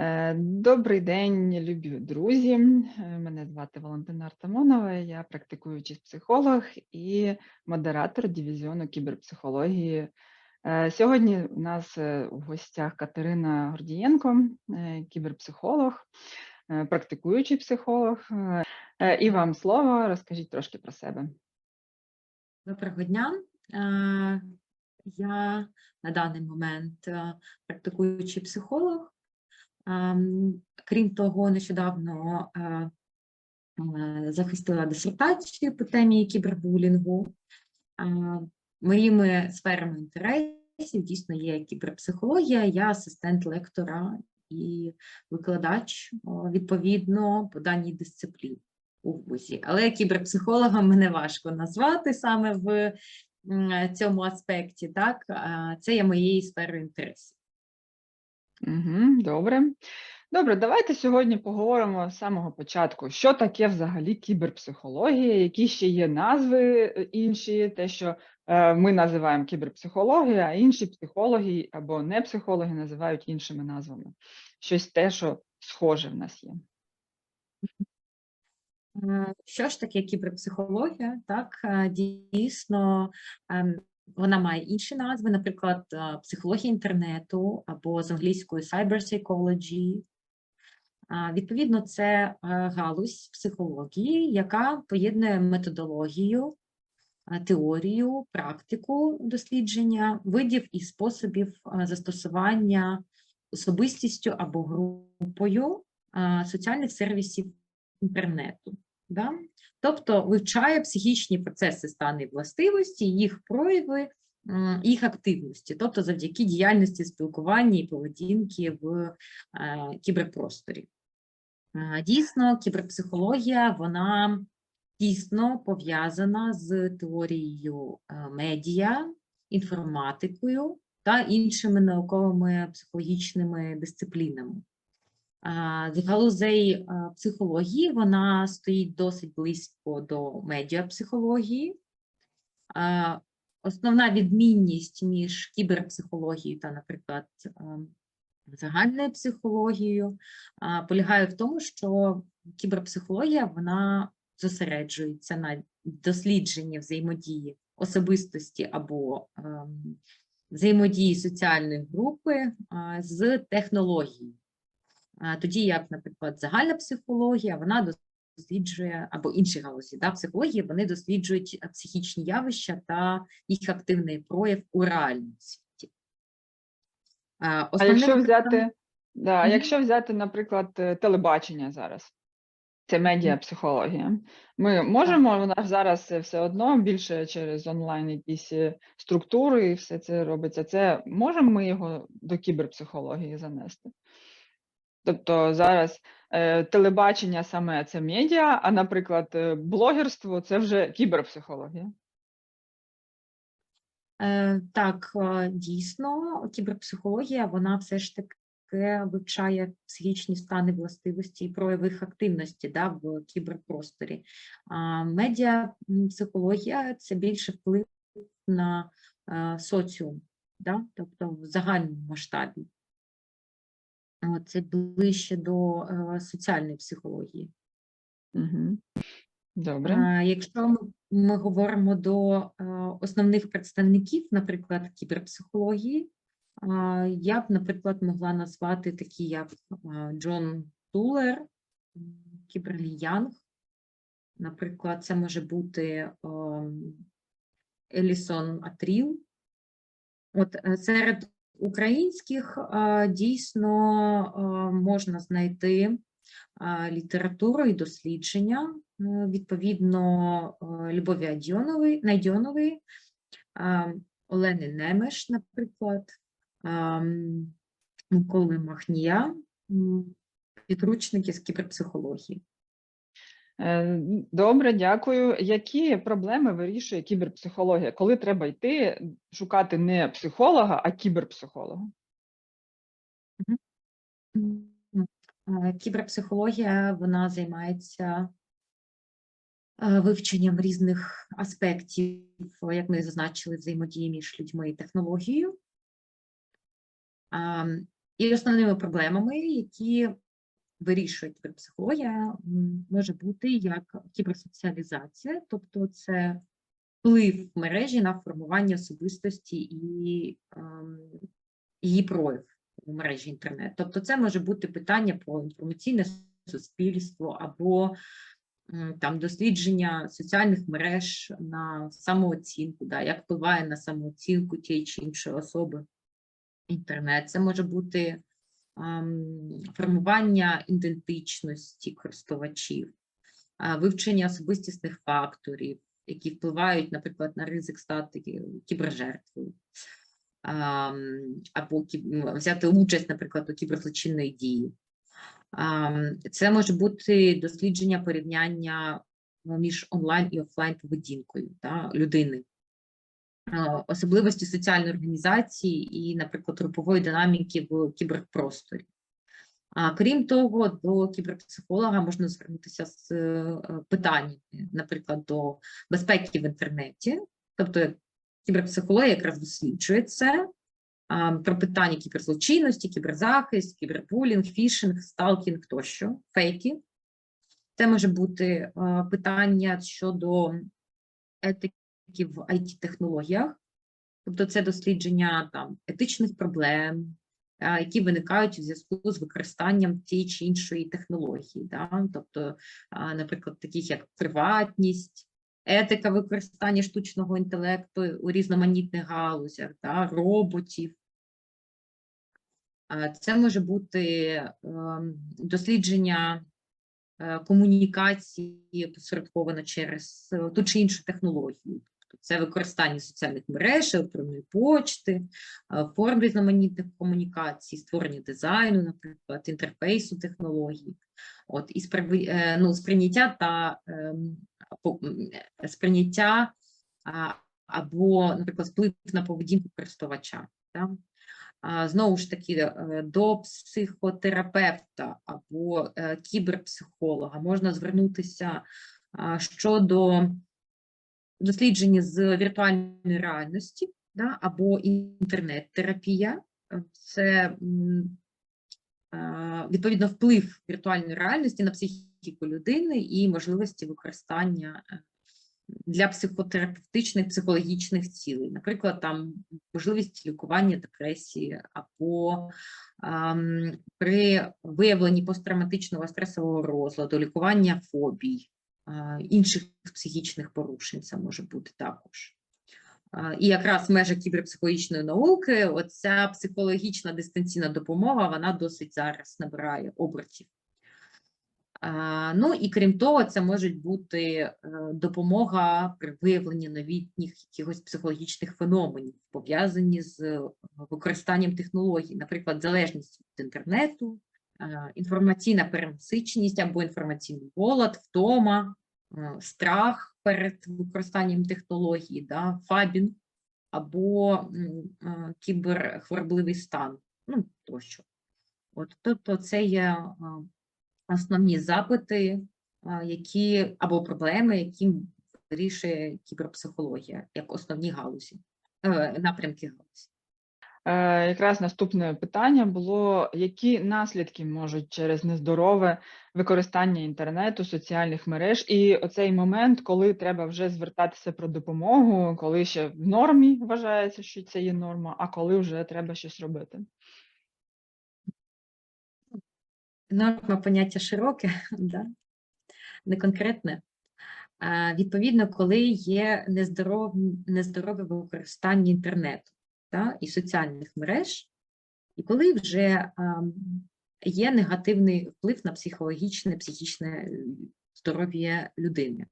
Е, Добрий день, любі друзі. Е, Мене звати Валентина Артамонова, я практикуючий психолог і модератор дивізіону кіберпсихології. Е, Сьогодні у нас в гостях Катерина Гордієнко, кіберпсихолог, практикуючий психолог. І вам слово, розкажіть трошки про себе. Доброго дня. Я на даний момент практикуючий психолог. Ем, Крім того, нещодавно е, е, захистила дисертацію по темі кібербулінгу. Е, Моїми сферами інтересів дійсно є кіберпсихологія, я асистент лектора і викладач відповідно по даній дисципліні у вузі. Але кіберпсихологом мене важко назвати саме в цьому аспекті. Так, це є моєю сферою інтересів. Угу, добре. Добре, давайте сьогодні поговоримо з самого початку, що таке взагалі кіберпсихологія, які ще є назви е, інші, те, що е, ми називаємо кіберпсихологія, а інші психологи або не психологи називають іншими назвами. Щось те, що схоже в нас є. Е, Що ж таке кіберпсихологія? Так, дійсно, ем, вона має інші назви, наприклад, е, психологія інтернету або з англійською cyber psychology. Відповідно, це е, галузь психології, яка поєднує методологію, е, теорію, практику дослідження, видів і способів застосування особистістю або групою соціальних сервісів інтернету. Да? Тобто вивчає психічні процеси, стани властивості, їх прояви, їх активності, тобто завдяки діяльності спілкування і поведінки в е, кіберпросторі. Дійсно, кіберпсихологія вона тісно пов'язана з теорією е, медіа, інформатикою та іншими науковими психологічними дисциплінами. З галузей психології вона стоїть досить близько до медіапсихології. Основна відмінність між кіберпсихологією та, наприклад, загальною психологією полягає в тому, що кіберпсихологія вона зосереджується на дослідженні взаємодії особистості або ем, взаємодії соціальної групи з технологією. А, Тоді як, наприклад, загальна психологія, вона досліджує, або інші галузі да, психології, вони досліджують е, психічні явища та їх активний прояв у реальному світі. А, А якщо взяти, да, якщо взяти, наприклад, е, телебачення зараз, це медіапсихологія. Ми можемо, у нас зараз е, все одно більше через онлайн якісь е, структури і все це робиться. Це можемо ми його до кіберпсихології занести? Тобто зараз е, телебачення саме це медіа, а, наприклад, е, блогерство це вже кіберпсихологія. Е, Так, е, дійсно, кіберпсихологія, вона все ж таки вивчає психічні стани властивості і прояви активності да, в кіберпросторі. А медіапсихологія – це більше вплив на е, соціум, да, тобто в загальному масштабі. От, Це ближче до е, соціальної психології. Угу. Добре. А, Якщо ми, ми говоримо до е, основних представників, наприклад, кіберпсихології, я б, наприклад, могла назвати такі, як Джон Тулер, Кіберлі Янг. Наприклад, це може бути ем, Елісон Атріл. От е, серед українських дійсно можна знайти літературу і дослідження, відповідно, Любові Адьонової, Найдьонової, Олени Немеш, наприклад, Миколи Махнія, підручники з кіберпсихології. Е, Добре, дякую. Які проблеми вирішує кіберпсихологія? Коли треба йти шукати не психолога, а кіберпсихолога? Е, Кіберпсихологія вона займається е, вивченням різних аспектів, як ми зазначили, взаємодії між людьми і технологією. І основними проблемами, які вирішує кіберпсихологія, м, може бути як кіберсоціалізація, тобто це вплив мережі на формування особистості і ем, її прояв у мережі інтернет. Тобто, це може бути питання про інформаційне суспільство або там дослідження соціальних мереж на самооцінку, да, як впливає на самооцінку тієї чи іншої особи інтернет. Це може бути формування ідентичності користувачів, вивчення особистісних факторів, які впливають, наприклад, на ризик стати кібержертвою, або кі- взяти участь, наприклад, у кіберзлочинної дії. Це може бути дослідження порівняння е, між онлайн і офлайн поведінкою да, людини е, особливості соціальної організації і, наприклад, групової динаміки в кіберпросторі. Крім того, до кіберпсихолога можна звернутися з е, питаннями, наприклад, до безпеки в інтернеті, тобто кіберпсихологія якраз досліджує це, про питання кіберзлочинності, кіберзахист, кібербулінг, фішинг, сталкінг тощо, фейки. Це може бути е, питання щодо етики в IT-технологіях, тобто це дослідження там етичних проблем, які виникають у зв'язку з використанням тієї чи іншої технології, да? тобто, наприклад, таких як приватність, етика використання штучного інтелекту у різноманітних галузях, да? роботів. Це може бути ем, дослідження е, комунікації посередковано через е, ту чи іншу технологію. Це використання соціальних мереж, електронної почти, е, форм різноманітних комунікацій, створення дизайну, наприклад, інтерфейсу технологій, от і е, ну, сприйняття та ем, е, сприйняття або, наприклад, вплив на поведінку користувача. Да? Знову ж таки, до психотерапевта або кіберпсихолога можна звернутися щодо дослідження з віртуальної реальності да, або інтернет-терапія. Е, Це відповідно вплив віртуальної реальності на психіку людини і можливості використання е, для психотерапевтичних психологічних цілей, наприклад, там можливість лікування депресії або ам, при виявленні посттравматичного стресового розладу, лікування фобій, інших психічних порушень це може бути також. І якраз в межах кіберпсихологічної науки оця психологічна дистанційна допомога вона досить зараз набирає обертів. Ну і крім того, це може бути е, допомога при виявленні новітніх якихось психологічних феноменів, пов'язані з е, використанням технологій, наприклад, залежність від інтернету, е, інформаційна перенасиченість або інформаційний голод, втома, страх перед використанням технологій, да, фабінг або е, кіберхворобливий стан, ну тощо. От, тобто це є е, основні запити, які або проблеми, які вирішує кіберпсихологія як основні галузі, е, напрямки галузі. Е, Якраз наступне питання було: які наслідки можуть через нездорове використання інтернету, соціальних мереж, і оцей момент, коли треба вже звертатися про допомогу, коли ще в нормі вважається, що це є норма, а коли вже треба щось робити. Норма поняття широке, да? не конкретне. Відповідно, коли є нездоров... нездорове використання інтернету да? і соціальних мереж, і коли вже ам, є негативний вплив на психологічне, психічне е, здоров'я людини.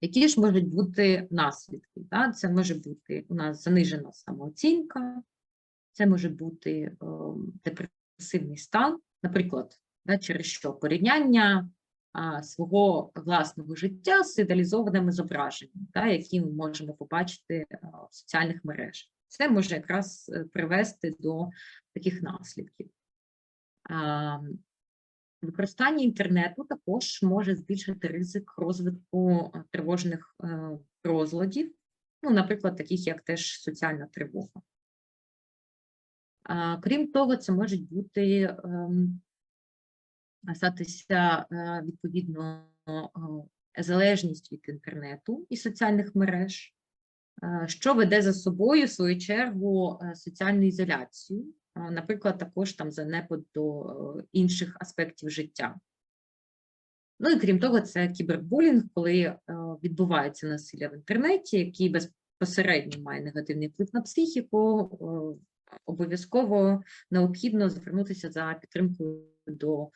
Які ж можуть бути наслідки? Да? Це може бути у нас занижена самооцінка, це може бути ем, депресивний стан, наприклад, да, через що порівняння а, свого власного життя з ідеалізованими зображеннями, які ми можемо побачити а, в соціальних мережах. Це може якраз е, привести до таких наслідків. Використання інтернету також може збільшити ризик розвитку е, тривожних е, розладів, ну, наприклад, таких як теж соціальна тривога. Крім того, це можуть бути ем, статися відповідно залежність від інтернету і соціальних мереж, що веде за собою, в свою чергу, е, соціальну ізоляцію, наприклад, також там занепад до е, інших аспектів життя. Ну і крім того, це кібербулінг, коли е, відбувається насилля в інтернеті, який безпосередньо має негативний вплив на психіку, е, обов'язково необхідно звернутися за підтримкою до,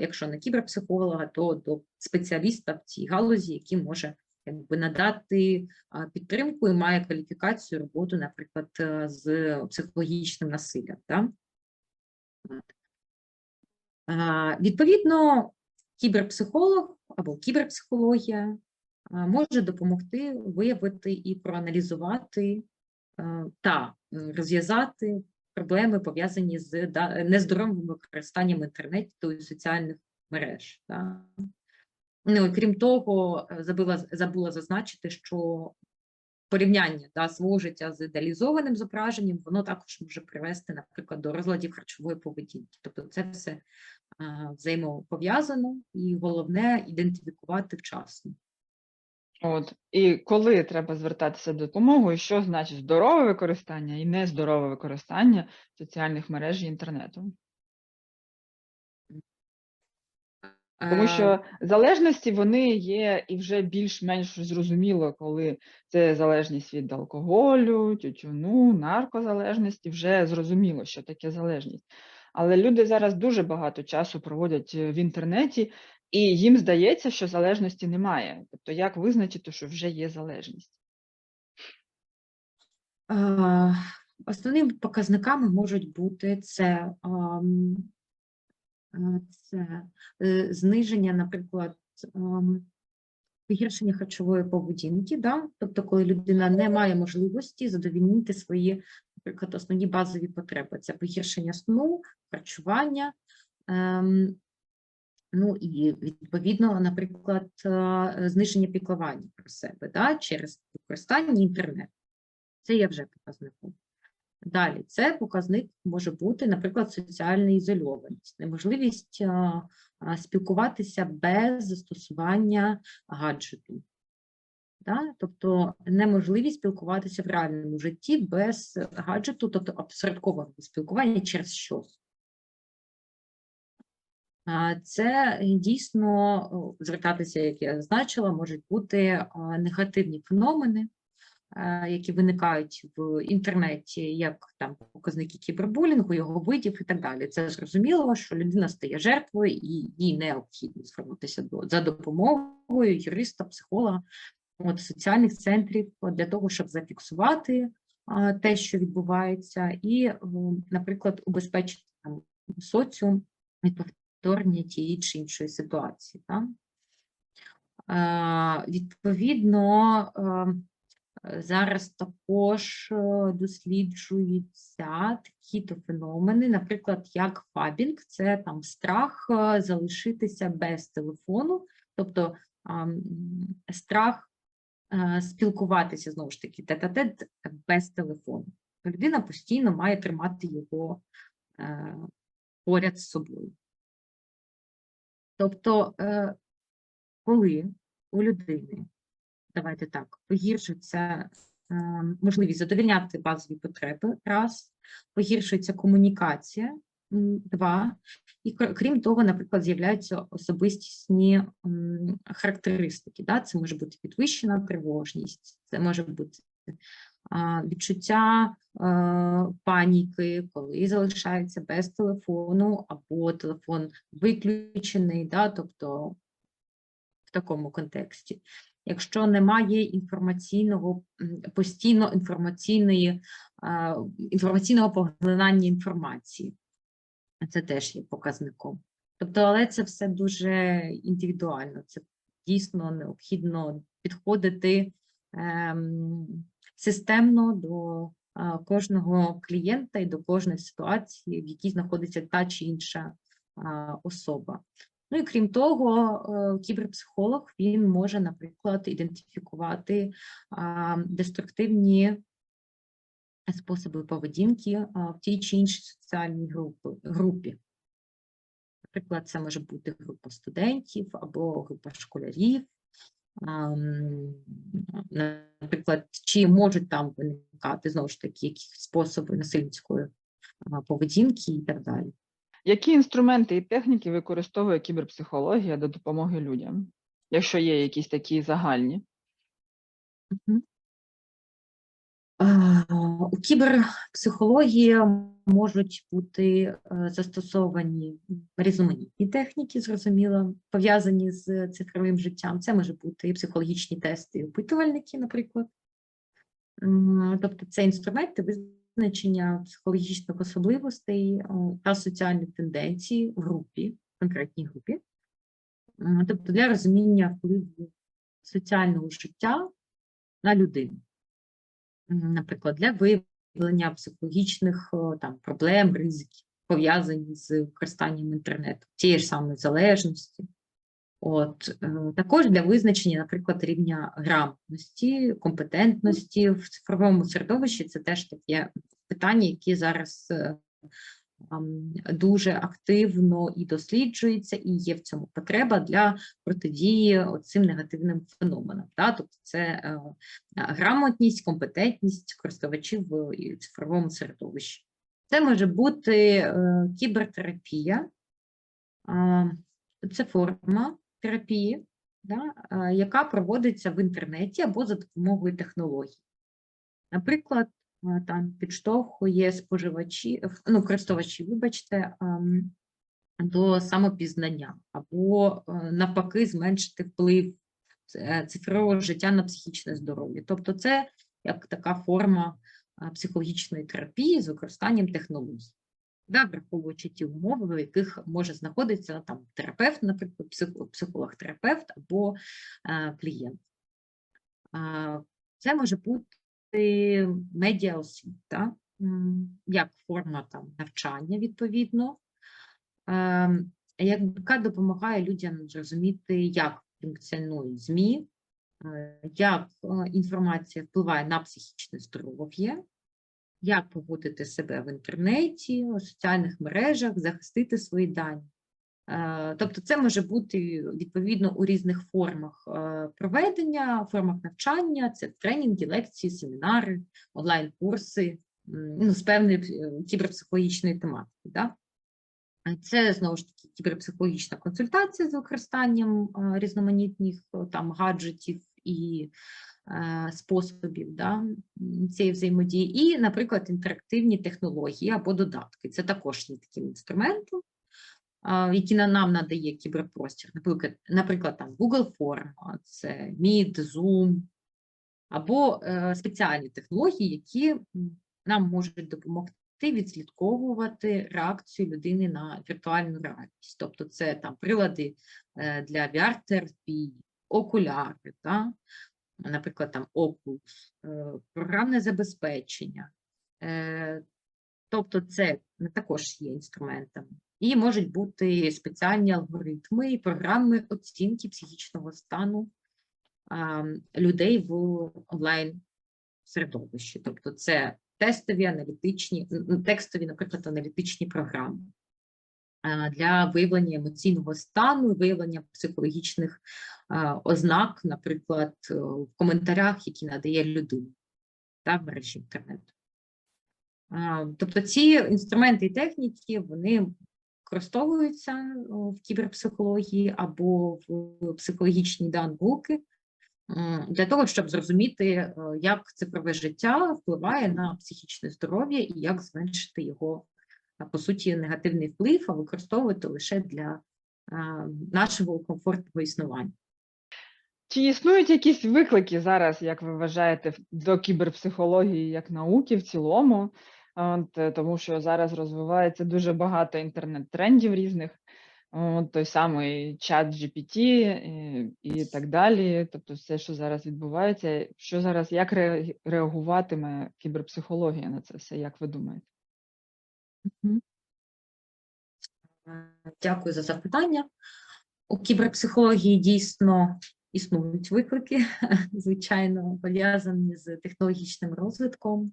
якщо не кіберпсихолога, то до спеціаліста в цій галузі, який може якби, надати підтримку і має кваліфікацію роботу, наприклад, е, з психологічним насиллям. Да? Відповідно, кіберпсихолог або кіберпсихологія може допомогти виявити і проаналізувати е, та розв'язати проблеми, пов'язані з нездоровим використанням інтернету і соціальних мереж. Да. Ну, крім того, е, забула, забула зазначити, що порівняння да, свого життя з ідеалізованим зображенням, воно також може привести, наприклад, до розладів харчової поведінки. Тобто це все а, взаємопов'язано, і головне ідентифікувати вчасно. От. І коли треба звертатися до допомоги, що значить здорове використання і нездорове використання соціальних мереж і інтернету? Тому Е, що залежності вони є і вже більш-менш зрозуміло, коли це залежність від алкоголю, тютюну, наркозалежності, вже зрозуміло, що таке залежність. Але люди зараз дуже багато часу проводять е, в інтернеті, і їм здається, що залежності немає. Тобто, як визначити, що вже є залежність? Е, Основними показниками можуть бути це, це е, зниження, наприклад, погіршення харчової поведінки, да? тобто, коли людина не має можливості задовільнити свої, наприклад, основні базові потреби. Це погіршення сну, харчування, ем, ну і відповідно, наприклад, е, зниження піклування про себе да? через використання інтернету. Це є вже показником. Далі, це показник може бути, наприклад, соціальна ізольованість, неможливість спілкуватися без застосування гаджету. Да? Тобто неможливість спілкуватися в реальному житті без гаджету, тобто обсередкованого спілкування через щось. Це дійсно звертатися, як я зазначила, можуть бути негативні феномени, які виникають в інтернеті, як там показники кібербулінгу, його видів і так далі. Це зрозуміло, що людина стає жертвою і їй необхідно звернутися до за допомогою юриста, психолога, от, соціальних центрів для того, щоб зафіксувати а, те, що відбувається, і, наприклад, убезпечити там, соціум від повторення тієї чи іншої ситуації. Так? Е, Відповідно, е, Е, Зараз також е, досліджуються такі-то феномени, наприклад, як фабінг, це там страх е, залишитися без телефону, тобто страх е, спілкуватися знову ж таки тет-а-тет без телефону. Людина постійно має тримати його е, поряд з собою. Тобто, е, коли у людини давайте так, погіршується е, можливість задовільняти базові потреби, раз, погіршується комунікація, два, і крім того, наприклад, з'являються особистісні характеристики. Да? Це може бути підвищена тривожність, це може бути відчуття е, паніки, коли залишається без телефону, або телефон виключений, да? тобто в такому контексті якщо немає інформаційного постійно інформаційної інформаційного поглинання інформації. Це теж є показником. Тобто, але це все дуже індивідуально. Це дійсно необхідно підходити ем, системно до а, кожного клієнта і до кожної ситуації, в якій знаходиться та чи інша а, особа. Ну і крім того, е, кіберпсихолог він може, наприклад, ідентифікувати деструктивні способи поведінки в тій чи іншій соціальній групі. Наприклад, це може бути група студентів або група школярів. Наприклад, чи можуть там виникати знову ж таки якісь способи насильницької поведінки і так далі. Які інструменти і техніки використовує кіберпсихологія до допомоги людям, якщо є якісь такі загальні? Мгм. У кіберпсихології можуть бути е, застосовані різноманітні техніки, зрозуміло, пов'язані з цифровим життям. Це може бути і психологічні тести, і опитувальники, наприклад. Тобто це інструменти визначення психологічних особливостей та соціальних тенденцій в групі, в конкретній групі. Тобто для розуміння впливу соціального життя на людину. Наприклад, для виявлення психологічних там, проблем, ризиків, пов'язані з використанням інтернету, тієї ж самої залежності. От, е, також для визначення, наприклад, рівня грамотності, компетентності в цифровому середовищі це теж таке питання, які зараз е, дуже активно і досліджується, і є в цьому потреба для протидії цим негативним феноменам. Да? Тобто це е, грамотність, компетентність користувачів в цифровому середовищі. Це може бути кібертерапія, це форма терапії, да, яка проводиться в інтернеті або за допомогою технологій. Наприклад, там підштовхує споживачі, ну, користувачі, вибачте, до самопізнання, або е, навпаки зменшити вплив е, цифрового життя на психічне здоров'я. Тобто, це як така форма психологічної терапії з використанням технологій да, враховуючи ті умови, в яких може знаходитися там терапевт, наприклад, психолог-терапевт або е, клієнт. А, Це може бути медіаосвіта, м, як форма там навчання відповідно, е, яка допомагає людям зрозуміти, як функціонують ЗМІ, е, як е, інформація впливає на психічне здоров'я, як поводити себе в інтернеті, у соціальних мережах, захистити свої дані. Е, Тобто це може бути відповідно у різних формах е, проведення, формах навчання, це тренінги, лекції, семінари, онлайн-курси ну, з певної е, кіберпсихологічної тематики. Да? Це знову ж таки кіберпсихологічна консультація з використанням різноманітних там гаджетів і способів да, цієї взаємодії, і, наприклад, інтерактивні технології або додатки. Це також є таким інструментом, які нам надає кіберпростір. Наприклад, наприклад там Google Форма, це Meet, Zoom, або е, спеціальні технології, які нам можуть допомогти відслідковувати реакцію людини на віртуальну реальність. Тобто це там прилади е, для VR-терапії, окуляри, та? Наприклад, там Oculus, е, програмне забезпечення. Е, Тобто це також є інструментами. І можуть бути спеціальні алгоритми і програми оцінки психічного стану людей в онлайн середовищі. Тобто це тестові аналітичні, текстові, наприклад, аналітичні програми для виявлення емоційного стану, виявлення психологічних ознак, наприклад, е, в коментарях, які надає людина та в мережі інтернету. Тобто ці інструменти і техніки вони використовуються в кіберпсихології або в психологічній данбуки для того, щоб зрозуміти, е, як цифрове життя впливає на психічне здоров'я і як зменшити його, по суті, негативний вплив, а використовувати лише для нашого комфортного існування. Чи існують якісь виклики зараз, як ви вважаєте, до кіберпсихології як науки в цілому? От, е, тому що зараз розвивається дуже багато інтернет-трендів різних, от, той самий чат GPT і, і так далі. Тобто, все, що зараз відбувається, що зараз, як ре- реагуватиме кіберпсихологія на це все, як ви думаєте? Е, Дякую за запитання. У кіберпсихології дійсно існують виклики, звичайно, пов'язані з технологічним розвитком.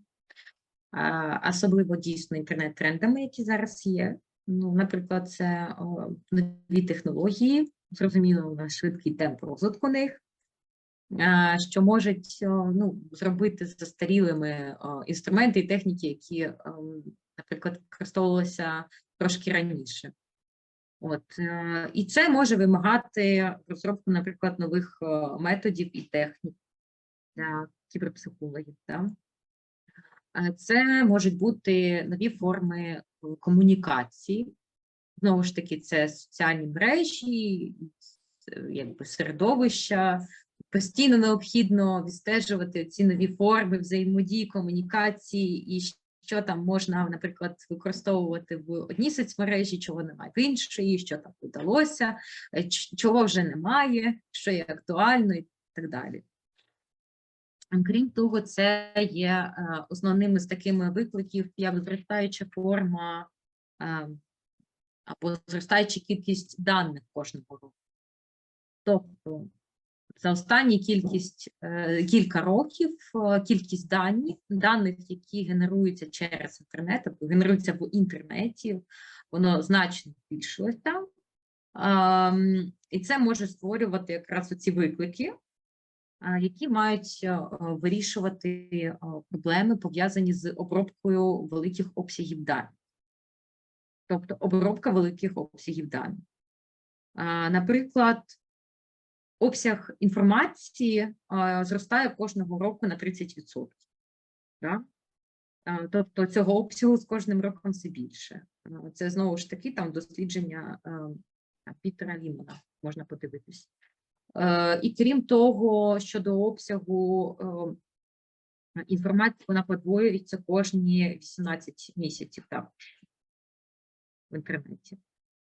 особливо дійсно інтернет-трендами, які зараз є. Ну, наприклад, це нові технології, зрозуміло, у нас швидкий темп розвитку них, що можуть ну, зробити застарілими інструменти і техніки, які, ем, наприклад, використовувалися трошки раніше. От, е, і це може вимагати розробку, наприклад, нових е, методів і технік для кіберпсихологів. Да? Е, Це можуть бути нові форми комунікації. Знову ж таки, це соціальні мережі, якби середовища. Постійно необхідно відстежувати ці нові форми взаємодії, комунікації і що там можна, наприклад, використовувати в одній соцмережі, чого немає в іншій, що там вдалося, е, чого вже немає, що є актуально і так далі. Крім того, це є е, основними з такими викликів, як зростаюча форма е, або зростаюча кількість даних кожного року. Тобто за останні кількість е, кілька років е, кількість даних, даних, які генеруються через інтернет, або генеруються в інтернеті, воно значно збільшилося. Ам, І це може створювати якраз ці виклики, які мають е, вирішувати е, проблеми, пов'язані з обробкою великих обсягів даних. Тобто обробка великих обсягів даних. Наприклад, обсяг інформації зростає кожного року на 30%. Да? Тобто цього обсягу з кожним роком все більше. Це знову ж таки там дослідження Пітера Лімона можна подивитись. Е, І крім того, щодо обсягу інформації, вона подвоюється кожні 18 місяців також в інтернеті.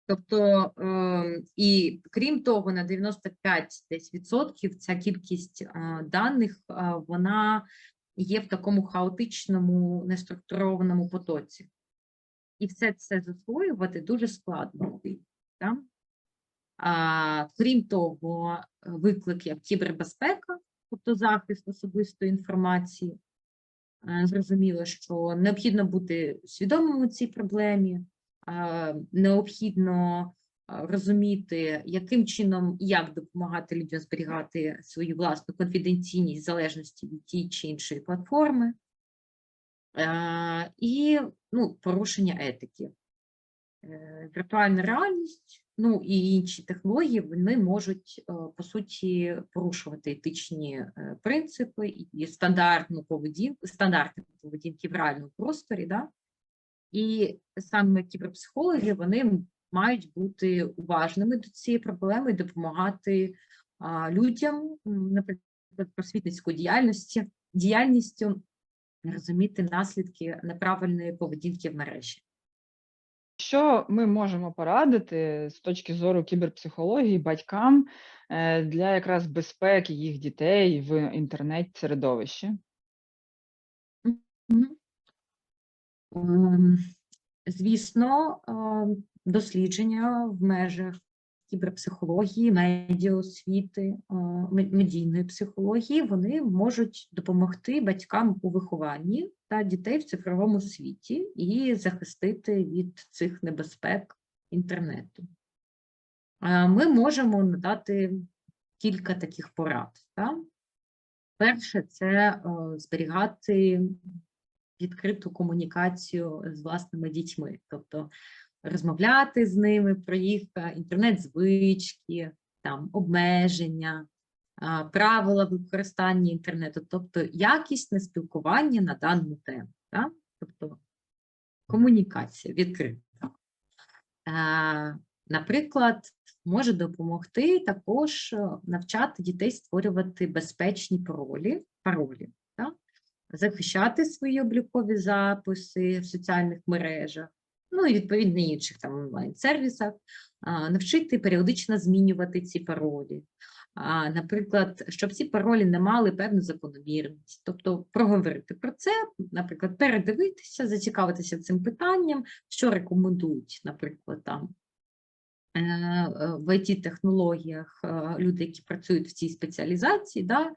Тобто, е, і крім того, на 95 десь відсотків ця кількість е, даних е, вона є в такому хаотичному, неструктурованому потоці. І все це засвоювати дуже складно. Так? А, крім того, виклик як кібербезпека, тобто захист особистої інформації. Е, Зрозуміло, що необхідно бути свідомим у цій проблемі, е, необхідно е, розуміти, яким чином і як допомагати людям зберігати свою власну конфіденційність в залежності від тієї чи іншої платформи, Е, і ну, порушення етики. Е, Віртуальна реальність, ну і інші технології, вони можуть е, по суті порушувати етичні е, принципи і стандартну поведінку, стандарти поведінки в реальному просторі. Да? І саме кіберпсихологи вони мають бути уважними до цієї проблеми і допомагати а, людям, наприклад, просвітницькою діяльності, діяльністю розуміти наслідки неправильної поведінки в мережі. Що ми можемо порадити з точки зору кіберпсихології батькам е, для якраз безпеки їх дітей в інтернет-середовищі? Мгм. Ем, Звісно, ем, дослідження в межах кіберпсихології, медіаосвіти, е, медійної психології, вони можуть допомогти батькам у вихованні та дітей в цифровому світі і захистити від цих небезпек інтернету. Е, Ми можемо надати кілька таких порад. Та? Перше, це е, зберігати відкриту комунікацію з власними дітьми, тобто розмовляти з ними про їх е, інтернет-звички, обмеження, правила використання інтернету, тобто якісне спілкування на дану тему, так? тобто комунікація відкрита. Е, Наприклад, може допомогти також е, навчати дітей створювати безпечні паролі, паролі? Захищати свої облікові записи в соціальних мережах, ну і відповідно інших там онлайн-сервісах, навчити періодично змінювати ці паролі. А, Наприклад, щоб ці паролі не мали певну закономірність, тобто проговорити про це, наприклад, передивитися, зацікавитися цим питанням, що рекомендують, наприклад, там в it технологіях люди, які працюють в цій спеціалізації, да,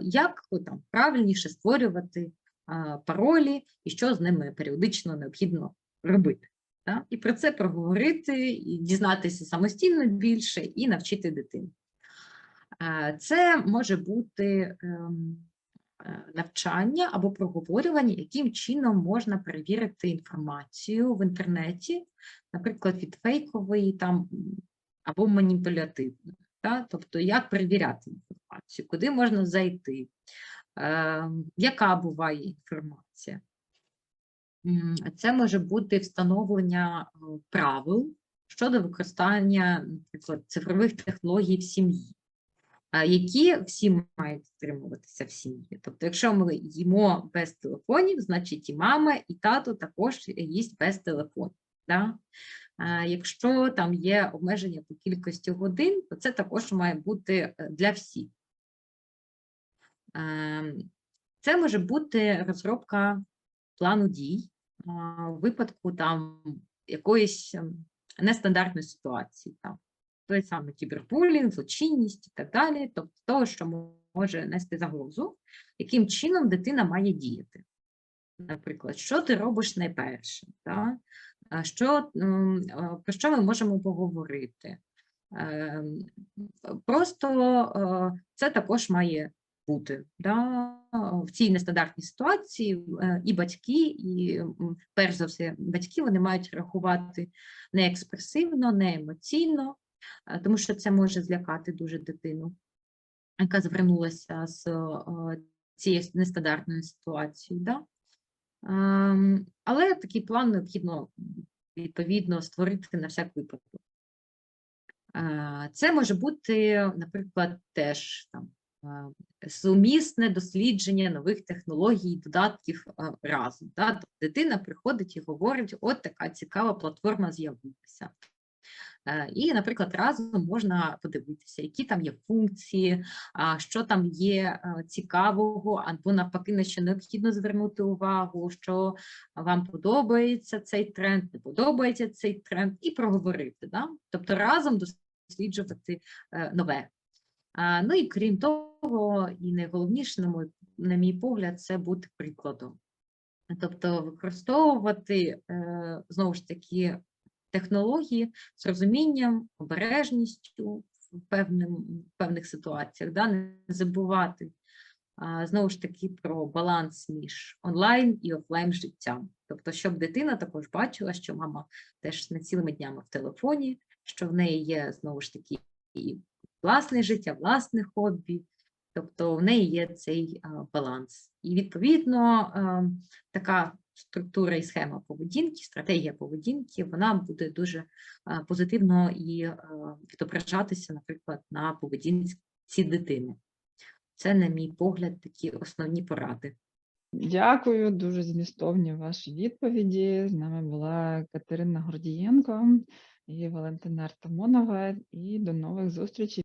як там правильніше створювати паролі і що з ними періодично необхідно робити. та? І про це проговорити, і дізнатися самостійно більше і навчити дитину. Е, Це може бути ем, е, навчання або проговорювання, яким чином можна перевірити інформацію в інтернеті, наприклад, від фейкової там або маніпулятивної. Та? Тобто, як перевіряти інформацію, куди можна зайти, е, яка буває інформація. Це може бути встановлення е, правил щодо використання, наприклад, цифрових технологій в сім'ї, які всі мають дотримуватися в сім'ї. Тобто, якщо ми їмо без телефонів, значить і мама, і тато також їсть без телефонів. Да? Якщо там є обмеження по кількості годин, то це також має бути е, для всіх. Ем, Це може бути розробка плану дій в випадку там якоїсь ем, нестандартної ситуації, там той самий кібербулінг, злочинність і так далі, тобто того, що може нести загрозу, яким чином дитина має діяти. Наприклад, що ти робиш найперше, та? А що, про що ми можемо поговорити? Ем, Просто е, це також має бути. Да? В цій нестандартній ситуації е, і батьки, і перш за все, батьки вони мають рахувати не експресивно, не емоційно, тому що це може злякати дуже дитину, яка звернулася з е, цією нестандартною ситуацією. Да? Ем, Але такий план необхідно відповідно створити на всяк випадок. Е, Це може бути, наприклад, теж там е, сумісне дослідження нових технологій, додатків е, разом. Да? Тобто Дитина приходить і говорить, от така цікава платформа з'явилася. Е, І, наприклад, разом можна подивитися, які там є функції, що там є е, цікавого, або навпаки, на що необхідно звернути увагу, що вам подобається цей тренд, не подобається цей тренд, і проговорити. Да? Тобто разом досліджувати е, нове. Ну і крім того, і найголовніше, на мій, погляд, це бути прикладом. Тобто використовувати знову ж таки технології з розумінням, обережністю в певним, в певних ситуаціях, да? не забувати а, знову ж таки про баланс між онлайн і офлайн життям. Тобто, щоб дитина також бачила, що мама теж не цілими днями в телефоні, що в неї є знову ж таки і власне життя, власне хобі. Тобто в неї є цей а, баланс. І відповідно а, така структура і схема поведінки, стратегія поведінки, вона буде дуже позитивно і відображатися, наприклад, на поведінці дитини. Це, на мій погляд, такі основні поради. Дякую, дуже змістовні ваші відповіді. З нами була Катерина Гордієнко і Валентина Артамонова. І до нових зустрічей.